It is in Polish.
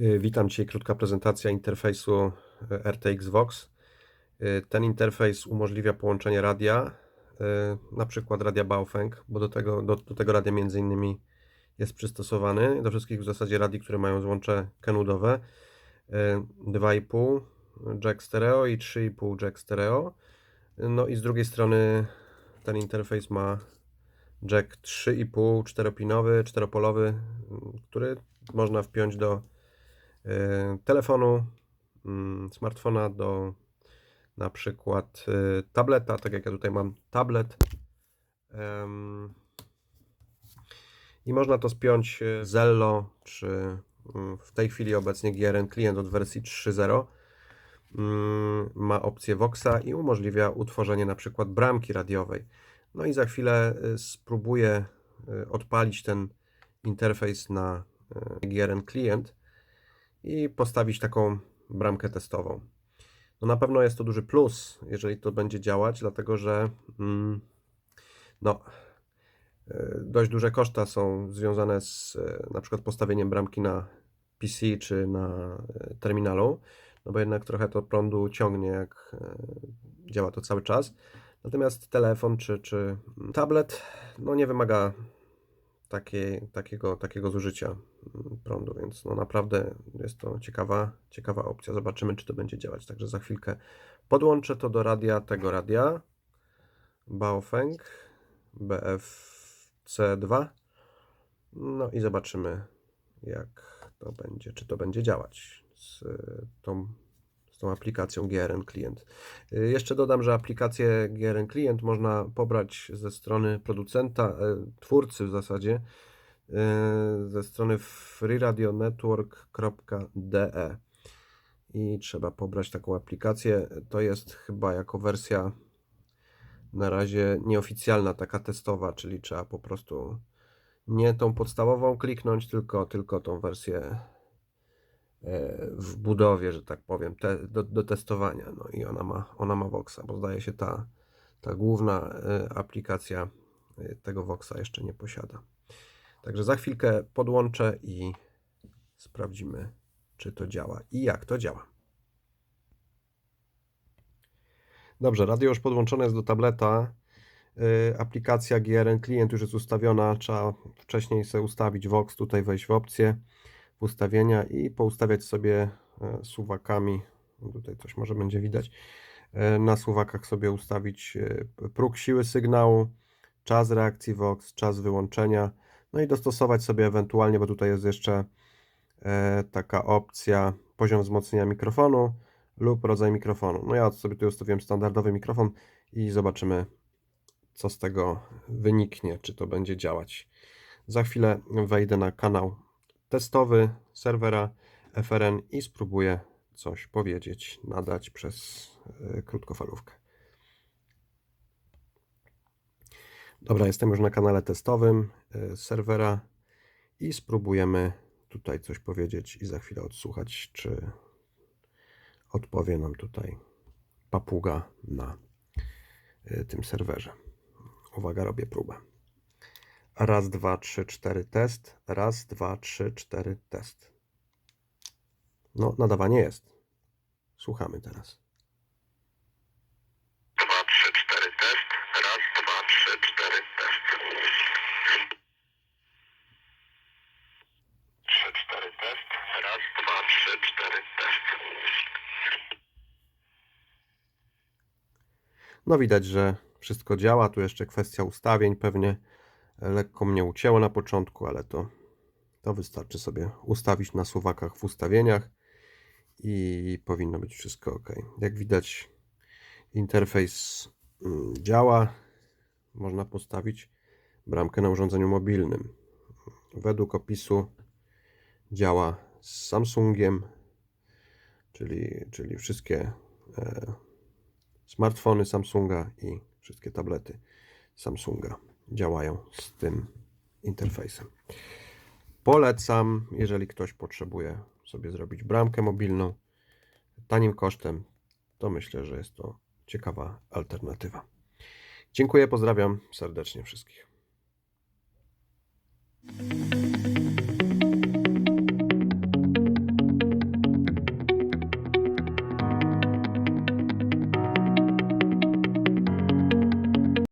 Y, Witam Cię. Krótka prezentacja interfejsu y, RTX Vox. Y, Ten interfejs umożliwia połączenie radia, na przykład radia Baofeng, bo do tego, do, do tego radia między innymi jest przystosowany. Do wszystkich w zasadzie radii, które mają złącze kenudowe. Y, 2,5 jack stereo i 3,5 jack stereo. No i z drugiej strony ten interfejs ma jack 3,5 czteropinowy, czteropolowy, który można wpiąć do telefonu, mm, smartfona, do na przykład y, tableta, tak jak ja tutaj mam tablet. I można to spiąć y, Zello, czy mm, w tej chwili obecnie GRN Client od wersji 3.0 mm, ma opcję Voxa i umożliwia utworzenie na przykład bramki radiowej. No i za chwilę y, spróbuję y, odpalić ten interfejs na y, GRN Client i postawić taką bramkę testową. No na pewno jest to duży plus, jeżeli to będzie działać, dlatego że mm, no, y, dość duże koszta są związane z y, na przykład postawieniem bramki na PC czy na y, terminalu, no bo jednak trochę to prądu ciągnie, jak działa to cały czas. Natomiast telefon czy, czy tablet no nie wymaga takiego, takiego zużycia mm, prądu, więc no naprawdę jest to ciekawa, ciekawa opcja. Zobaczymy, czy to będzie działać. Także za chwilkę podłączę to do radia, tego radia Baofeng BFC2 no i zobaczymy, jak to będzie, czy to będzie działać z tą, z tą aplikacją GRN Client. Y, Jeszcze dodam, że aplikację GRN Client można pobrać ze strony producenta, y, twórcy w zasadzie, y, ze strony freeradionetwork.de i trzeba pobrać taką aplikację. To jest chyba jako wersja na razie nieoficjalna, taka testowa, czyli trzeba po prostu nie tą podstawową kliknąć, tylko, tylko tą wersję e, w budowie, że tak powiem, te, do, do testowania. No i ona ma, ona ma Voxa, bo zdaje się ta, ta główna e, aplikacja e, tego Voxa jeszcze nie posiada. Także za chwilkę podłączę i sprawdzimy, czy to działa i jak to działa. Dobrze, radio już podłączone jest do tableta. Aplikacja GRN Client już jest ustawiona. Trzeba wcześniej sobie ustawić Vox, tutaj wejść w opcję, ustawienia i poustawiać sobie e, suwakami. Tutaj coś może będzie widać. E, Na suwakach sobie ustawić e, próg siły sygnału, czas reakcji Vox, czas wyłączenia. No i dostosować sobie ewentualnie, bo tutaj jest jeszcze taka opcja poziom wzmocnienia mikrofonu lub rodzaj mikrofonu. No ja sobie tu ustawiłem standardowy mikrofon i zobaczymy, co z tego wyniknie, czy to będzie działać. Za chwilę wejdę na kanał testowy serwera FRN i spróbuję coś powiedzieć, nadać przez e, krótkofalówkę. Dobra, jestem już na kanale testowym e, serwera i spróbujemy tutaj coś powiedzieć i za chwilę odsłuchać, czy odpowie nam tutaj papuga na y, tym serwerze. Uwaga, robię próbę. Raz, dwa, trzy, cztery, test. Raz, dwa, trzy, cztery, test. No, nadawanie jest. Słuchamy teraz. Dwa, trzy, cztery, test. Raz, dwa, trzy, cztery, test. Trzy, cztery, test. Raz, dwa, trzy, cztery, test. No, widać, że wszystko działa. Tu jeszcze kwestia ustawień. Pewnie lekko mnie ucięło na początku, ale to, to wystarczy sobie ustawić na suwakach w ustawieniach i powinno być wszystko ok. Jak widać, interfejs mm, działa. Można postawić bramkę na urządzeniu mobilnym. Według opisu działa z Samsungiem, czyli, czyli wszystkie e, smartfony Samsunga i wszystkie tablety Samsunga działają z tym interfejsem. Polecam, jeżeli ktoś potrzebuje sobie zrobić bramkę mobilną tanim kosztem, to myślę, że jest to ciekawa alternatywa. Dziękuję, pozdrawiam serdecznie wszystkich.